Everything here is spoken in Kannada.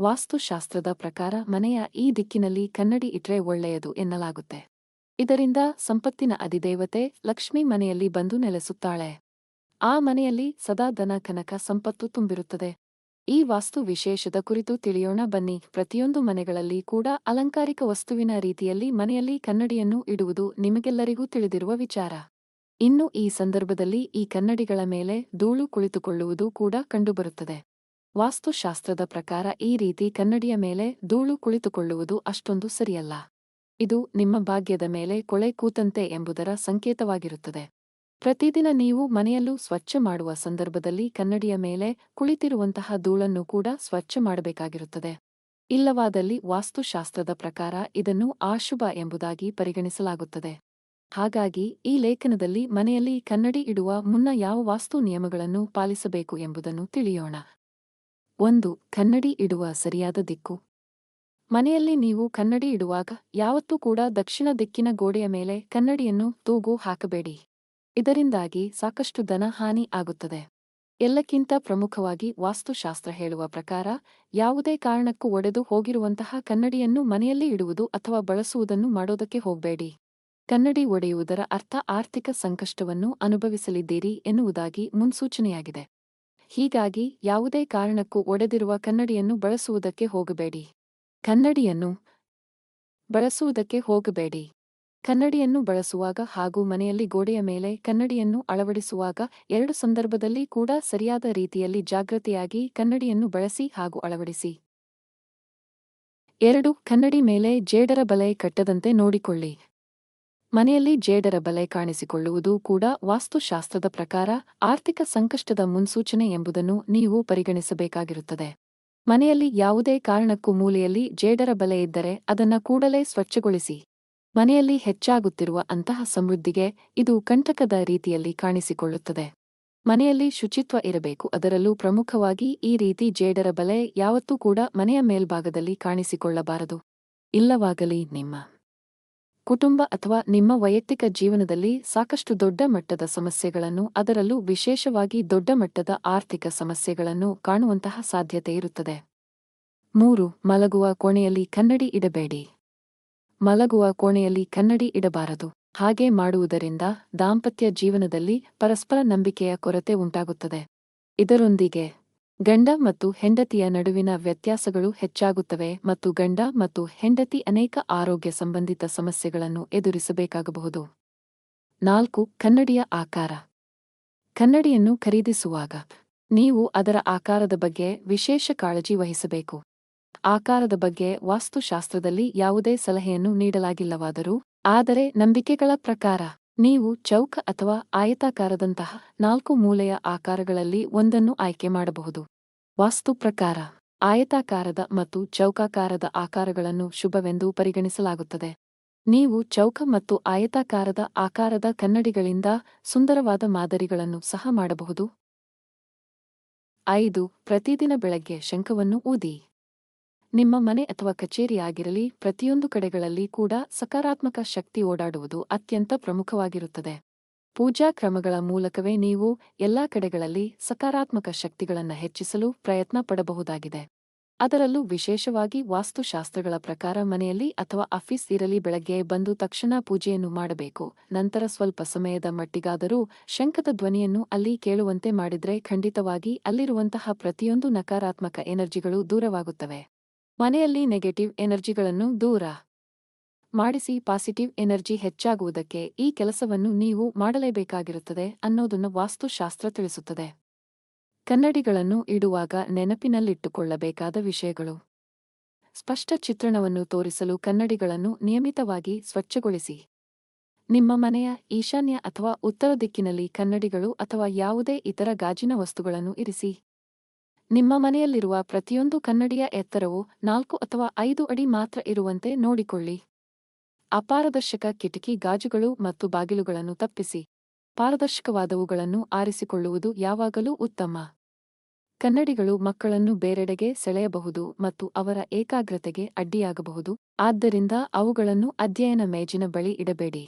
ವಾಸ್ತುಶಾಸ್ತ್ರದ ಪ್ರಕಾರ ಮನೆಯ ಈ ದಿಕ್ಕಿನಲ್ಲಿ ಕನ್ನಡಿ ಇಟ್ರೆ ಒಳ್ಳೆಯದು ಎನ್ನಲಾಗುತ್ತೆ. ಇದರಿಂದ ಸಂಪತ್ತಿನ ಅಧಿದೇವತೆ ಲಕ್ಷ್ಮಿ ಮನೆಯಲ್ಲಿ ಬಂದು ನೆಲೆಸುತ್ತಾಳೆ. ಆ ಮನೆಯಲ್ಲಿ ಸದಾ ದನ ಕನಕ ಸಂಪತ್ತು ತುಂಬಿರುತ್ತದೆ. ಈ ವಾಸ್ತು ವಿಶೇಷದ ಕುರಿತು ತಿಳಿಯೋಣ ಬನ್ನಿ. ಪ್ರತಿಯೊಂದು ಮನೆಗಳಲ್ಲಿ ಕೂಡ ಅಲಂಕಾರಿಕ ವಸ್ತುವಿನ ರೀತಿಯಲ್ಲಿ ಮನೆಯಲ್ಲಿ ಕನ್ನಡಿಯನ್ನು ಇಡುವುದು ನಿಮಗೆಲ್ಲರಿಗೂ ತಿಳಿದಿರುವ ವಿಚಾರ. ಇನ್ನು ಈ ಸಂದರ್ಭದಲ್ಲಿ ಈ ಕನ್ನಡಿಗಳ ಮೇಲೆ ಧೂಳು ಕುಳಿತುಕೊಳ್ಳುವುದು ಕೂಡ ಕಂಡುಬರುತ್ತದೆ. ವಾಸ್ತುಶಾಸ್ತ್ರದ ಪ್ರಕಾರ ಈ ರೀತಿ ಕನ್ನಡಿಯ ಮೇಲೆ ಧೂಳು ಕುಳಿತುಕೊಳ್ಳುವುದು ಅಷ್ಟೊಂದು ಸರಿಯಲ್ಲ. ಇದು ನಿಮ್ಮ ಭಾಗ್ಯದ ಮೇಲೆ ಕೊಳೆ ಕೂತಂತೆ ಎಂಬುದರ ಸಂಕೇತವಾಗಿರುತ್ತದೆ. ಪ್ರತಿದಿನ ನೀವು ಮನೆಯಲ್ಲೂ ಸ್ವಚ್ಛ ಮಾಡುವ ಸಂದರ್ಭದಲ್ಲಿ ಕನ್ನಡಿಯ ಮೇಲೆ ಕುಳಿತಿರುವಂತಹ ಧೂಳನ್ನು ಕೂಡ ಸ್ವಚ್ಛ ಮಾಡಬೇಕಾಗಿರುತ್ತದೆ. ಇಲ್ಲವಾದಲ್ಲಿ ವಾಸ್ತುಶಾಸ್ತ್ರದ ಪ್ರಕಾರ ಇದನ್ನು ಆಶುಭ ಎಂಬುದಾಗಿ ಪರಿಗಣಿಸಲಾಗುತ್ತದೆ. ಹಾಗಾಗಿ ಈ ಲೇಖನದಲ್ಲಿ ಮನೆಯಲ್ಲಿ ಕನ್ನಡಿ ಇಡುವ ಮುನ್ನ ಯಾವ ವಾಸ್ತು ನಿಯಮಗಳನ್ನು ಪಾಲಿಸಬೇಕು ಎಂಬುದನ್ನು ತಿಳಿಯೋಣ. ಒಂದು, ಕನ್ನಡಿ ಇಡುವ ಸರಿಯಾದ ದಿಕ್ಕು. ಮನೆಯಲ್ಲಿ ನೀವು ಕನ್ನಡಿ ಇಡುವಾಗ ಯಾವತ್ತೂ ಕೂಡ ದಕ್ಷಿಣ ದಿಕ್ಕಿನ ಗೋಡೆಯ ಮೇಲೆ ಕನ್ನಡಿಯನ್ನು ತೂಗು ಹಾಕಬೇಡಿ. ಇದರಿಂದಾಗಿ ಸಾಕಷ್ಟು ದನ ಹಾನಿ ಆಗುತ್ತದೆ. ಎಲ್ಲಕ್ಕಿಂತ ಪ್ರಮುಖವಾಗಿ ವಾಸ್ತುಶಾಸ್ತ್ರ ಹೇಳುವ ಪ್ರಕಾರ, ಯಾವುದೇ ಕಾರಣಕ್ಕೂ ಒಡೆದು ಹೋಗಿರುವಂತಹ ಕನ್ನಡಿಯನ್ನು ಮನೆಯಲ್ಲಿ ಇಡುವುದು ಅಥವಾ ಬಳಸುವುದನ್ನು ಮಾಡೋದಕ್ಕೆ ಹೋಗಬೇಡಿ. ಕನ್ನಡಿ ಒಡೆಯುವುದರ ಅರ್ಥ ಆರ್ಥಿಕ ಸಂಕಷ್ಟವನ್ನು ಅನುಭವಿಸಲಿದ್ದೀರಿ ಎನ್ನುವುದಾಗಿ ಮುನ್ಸೂಚನೆಯಾಗಿದೆ. ಹೀಗಾಗಿ ಯಾವುದೇ ಕಾರಣಕ್ಕೂ ಒಡೆದಿರುವ ಕನ್ನಡಿಯನ್ನು ಬಳಸುವುದಕ್ಕೆ ಹೋಗಬೇಡಿ. ಕನ್ನಡಿಯನ್ನು ಬಳಸುವುದಕ್ಕೆ ಹೋಗಬೇಡಿ. ಕನ್ನಡಿಯನ್ನು ಬಳಸುವಾಗ ಹಾಗೂ ಮನೆಯಲ್ಲಿ ಗೋಡೆಯ ಮೇಲೆ ಕನ್ನಡಿಯನ್ನು ಅಳವಡಿಸುವಾಗ ಎರಡು ಸಂದರ್ಭದಲ್ಲಿ ಕೂಡ ಸರಿಯಾದ ರೀತಿಯಲ್ಲಿ ಜಾಗೃತಿಯಾಗಿ ಕನ್ನಡಿಯನ್ನು ಬಳಸಿ ಹಾಗೂ ಅಳವಡಿಸಿ. ಎರಡು, ಕನ್ನಡಿ ಮೇಲೆ ಜೇಡರ ಬಲೆ ಕಟ್ಟದಂತೆ ನೋಡಿಕೊಳ್ಳಿ. ಮನೆಯಲ್ಲಿ ಜೇಡರ ಬಲೆ ಕಾಣಿಸಿಕೊಳ್ಳುವುದು ಕೂಡ ವಾಸ್ತುಶಾಸ್ತ್ರದ ಪ್ರಕಾರ ಆರ್ಥಿಕ ಸಂಕಷ್ಟದ ಮುನ್ಸೂಚನೆ ಎಂಬುದನ್ನು ನೀವು ಪರಿಗಣಿಸಬೇಕಾಗಿರುತ್ತದೆ. ಮನೆಯಲ್ಲಿ ಯಾವುದೇ ಕಾರಣಕ್ಕೂ ಮೂಲೆಯಲ್ಲಿ ಜೇಡರ ಬಲೆ ಇದ್ದರೆ ಅದನ್ನು ಕೂಡಲೇ ಸ್ವಚ್ಛಗೊಳಿಸಿ. ಮನೆಯಲ್ಲಿ ಹೆಚ್ಚಾಗುತ್ತಿರುವ ಅಂತಹ ಸಮೃದ್ಧಿಗೆ ಇದು ಕಂಟಕದ ರೀತಿಯಲ್ಲಿ ಕಾಣಿಸಿಕೊಳ್ಳುತ್ತದೆ. ಮನೆಯಲ್ಲಿ ಶುಚಿತ್ವ ಇರಬೇಕು, ಅದರಲ್ಲೂ ಪ್ರಮುಖವಾಗಿ ಈ ರೀತಿ ಜೇಡರ ಬಲೆ ಯಾವತ್ತೂ ಕೂಡ ಮನೆಯ ಮೇಲ್ಭಾಗದಲ್ಲಿ ಕಾಣಿಸಿಕೊಳ್ಳಬಾರದು. ಇಲ್ಲವಾಗಲಿ ನಿಮ್ಮ ಕುಟುಂಬ ಅಥವಾ ನಿಮ್ಮ ವೈಯಕ್ತಿಕ ಜೀವನದಲ್ಲಿ ಸಾಕಷ್ಟು ದೊಡ್ಡ ಮಟ್ಟದ ಸಮಸ್ಯೆಗಳನ್ನು, ಅದರಲ್ಲೂ ವಿಶೇಷವಾಗಿ ದೊಡ್ಡ ಮಟ್ಟದ ಆರ್ಥಿಕ ಸಮಸ್ಯೆಗಳನ್ನು ಕಾಣುವಂತಹ ಸಾಧ್ಯತೆ ಇರುತ್ತದೆ. ಮೂರು, ಮಲಗುವ ಕೋಣೆಯಲ್ಲಿ ಕನ್ನಡಿ ಇಡಬೇಡಿ. ಮಲಗುವ ಕೋಣೆಯಲ್ಲಿ ಕನ್ನಡಿ ಇಡಬಾರದು. ಹಾಗೆ ಮಾಡುವುದರಿಂದ ದಾಂಪತ್ಯ ಜೀವನದಲ್ಲಿ ಪರಸ್ಪರ ನಂಬಿಕೆಯ ಕೊರತೆ ಉಂಟಾಗುತ್ತದೆ. ಇದರೊಂದಿಗೆ ಗಂಡ ಮತ್ತು ಹೆಂಡತಿಯ ನಡುವಿನ ವ್ಯತ್ಯಾಸಗಳು ಹೆಚ್ಚಾಗುತ್ತವೆ ಮತ್ತು ಗಂಡ ಮತ್ತು ಹೆಂಡತಿ ಅನೇಕ ಆರೋಗ್ಯ ಸಂಬಂಧಿತ ಸಮಸ್ಯೆಗಳನ್ನು ಎದುರಿಸಬೇಕಾಗಬಹುದು. ನಾಲ್ಕು, ಕನ್ನಡಿಯ ಆಕಾರ. ಕನ್ನಡಿಯನ್ನು ಖರೀದಿಸುವಾಗ ನೀವು ಅದರ ಆಕಾರದ ಬಗ್ಗೆ ವಿಶೇಷ ಕಾಳಜಿ ವಹಿಸಬೇಕು. ಆಕಾರದ ಬಗ್ಗೆ ವಾಸ್ತುಶಾಸ್ತ್ರದಲ್ಲಿ ಯಾವುದೇ ಸಲಹೆಯನ್ನು ನೀಡಲಾಗಿಲ್ಲವಾದರೂ, ಆದರೆ ನಂಬಿಕೆಗಳ ಪ್ರಕಾರ. ನೀವು ಚೌಕ ಅಥವಾ ಆಯತಾಕಾರದಂತಹ ನಾಲ್ಕು ಮೂಲೆಯ ಆಕಾರಗಳಲ್ಲಿ ಒಂದನ್ನು ಆಯ್ಕೆ ಮಾಡಬಹುದು. ವಾಸ್ತು ಪ್ರಕಾರ, ಆಯತಾಕಾರದ ಮತ್ತು ಚೌಕಾಕಾರದ ಆಕಾರಗಳನ್ನು ಶುಭವೆಂದು ಪರಿಗಣಿಸಲಾಗುತ್ತದೆ. ನೀವು ಚೌಕ ಮತ್ತು ಆಯತಾಕಾರದ ಆಕಾರದ ಕನ್ನಡಿಗಳಿಂದ ಸುಂದರವಾದ ಮಾದರಿಗಳನ್ನು ಸಹ ಮಾಡಬಹುದು. ಐದು, ಪ್ರತಿದಿನ ಬೆಳಗ್ಗೆ ಶಂಖವನ್ನು ಊದಿ. ನಿಮ್ಮ ಮನೆ ಅಥವಾ ಕಚೇರಿಯಾಗಿರಲಿ ಪ್ರತಿಯೊಂದು ಕಡೆಗಳಲ್ಲಿ ಕೂಡ ಸಕಾರಾತ್ಮಕ ಶಕ್ತಿ ಓಡಾಡುವುದು ಅತ್ಯಂತ ಪ್ರಮುಖವಾಗಿರುತ್ತದೆ. ಪೂಜಾ ಕ್ರಮಗಳ ಮೂಲಕವೇ ನೀವು ಎಲ್ಲಾ ಕಡೆಗಳಲ್ಲಿ ಸಕಾರಾತ್ಮಕ ಶಕ್ತಿಗಳನ್ನು ಹೆಚ್ಚಿಸಲು ಪ್ರಯತ್ನ ಪಡಬಹುದಾಗಿದೆ. ಅದರಲ್ಲೂ ವಿಶೇಷವಾಗಿ ವಾಸ್ತುಶಾಸ್ತ್ರಗಳ ಪ್ರಕಾರ ಮನೆಯಲ್ಲಿ ಅಥವಾ ಆಫೀಸ್ ಇರಲಿ ಬೆಳಗ್ಗೆ ಬಂದು ತಕ್ಷಣ ಪೂಜೆಯನ್ನು ಮಾಡಬೇಕು. ನಂತರ ಸ್ವಲ್ಪ ಸಮಯದ ಮಟ್ಟಿಗಾದರೂ ಶಂಖದ ಧ್ವನಿಯನ್ನು ಅಲ್ಲಿ ಕೇಳುವಂತೆ ಮಾಡಿದರೆ ಖಂಡಿತವಾಗಿ ಅಲ್ಲಿರುವಂತಹ ಪ್ರತಿಯೊಂದು ನಕಾರಾತ್ಮಕ ಎನರ್ಜಿಗಳು ದೂರವಾಗುತ್ತವೆ. ಮನೆಯಲ್ಲಿ ನೆಗೆಟಿವ್ ಎನರ್ಜಿಗಳನ್ನು ದೂರ ಮಾಡಿಸಿ ಪಾಸಿಟಿವ್ ಎನರ್ಜಿ ಹೆಚ್ಚಾಗುವುದಕ್ಕೆ ಈ ಕೆಲಸವನ್ನು ನೀವು ಮಾಡಲೇಬೇಕಾಗಿರುತ್ತದೆ ಅನ್ನೋದನ್ನು ವಾಸ್ತುಶಾಸ್ತ್ರ ತಿಳಿಸುತ್ತದೆ. ಕನ್ನಡಿಗಳನ್ನು ಇಡುವಾಗ ನೆನಪಿನಲ್ಲಿಟ್ಟುಕೊಳ್ಳಬೇಕಾದ ವಿಷಯಗಳು. ಸ್ಪಷ್ಟ ಚಿತ್ರಣವನ್ನು ತೋರಿಸಲು ಕನ್ನಡಿಗಳನ್ನು ನಿಯಮಿತವಾಗಿ ಸ್ವಚ್ಛಗೊಳಿಸಿ. ನಿಮ್ಮ ಮನೆಯ ಈಶಾನ್ಯ ಅಥವಾ ಉತ್ತರ ದಿಕ್ಕಿನಲ್ಲಿ ಕನ್ನಡಿಗಳು ಅಥವಾ ಯಾವುದೇ ಇತರ ಗಾಜಿನ ವಸ್ತುಗಳನ್ನು ಇರಿಸಿ. ನಿಮ್ಮ ಮನೆಯಲ್ಲಿರುವ ಪ್ರತಿಯೊಂದು ಕನ್ನಡಿಯ ಎತ್ತರವು ನಾಲ್ಕು ಅಥವಾ ಐದು ಅಡಿ ಮಾತ್ರ ಇರುವಂತೆ ನೋಡಿಕೊಳ್ಳಿ. ಅಪಾರದರ್ಶಕ ಕಿಟಕಿ ಗಾಜುಗಳು ಮತ್ತು ಬಾಗಿಲುಗಳನ್ನು ತಪ್ಪಿಸಿ. ಪಾರದರ್ಶಕವಾದವುಗಳನ್ನು ಆರಿಸಿಕೊಳ್ಳುವುದು ಯಾವಾಗಲೂ ಉತ್ತಮ. ಕನ್ನಡಿಗಳು ಮಕ್ಕಳನ್ನು ಬೇರೆಡೆಗೆ ಸೆಳೆಯಬಹುದು ಮತ್ತು ಅವರ ಏಕಾಗ್ರತೆಗೆ ಅಡ್ಡಿಯಾಗಬಹುದು. ಆದ್ದರಿಂದ ಅವುಗಳನ್ನು ಅಧ್ಯಯನ ಮೇಜಿನ ಬಳಿ ಇಡಬೇಡಿ.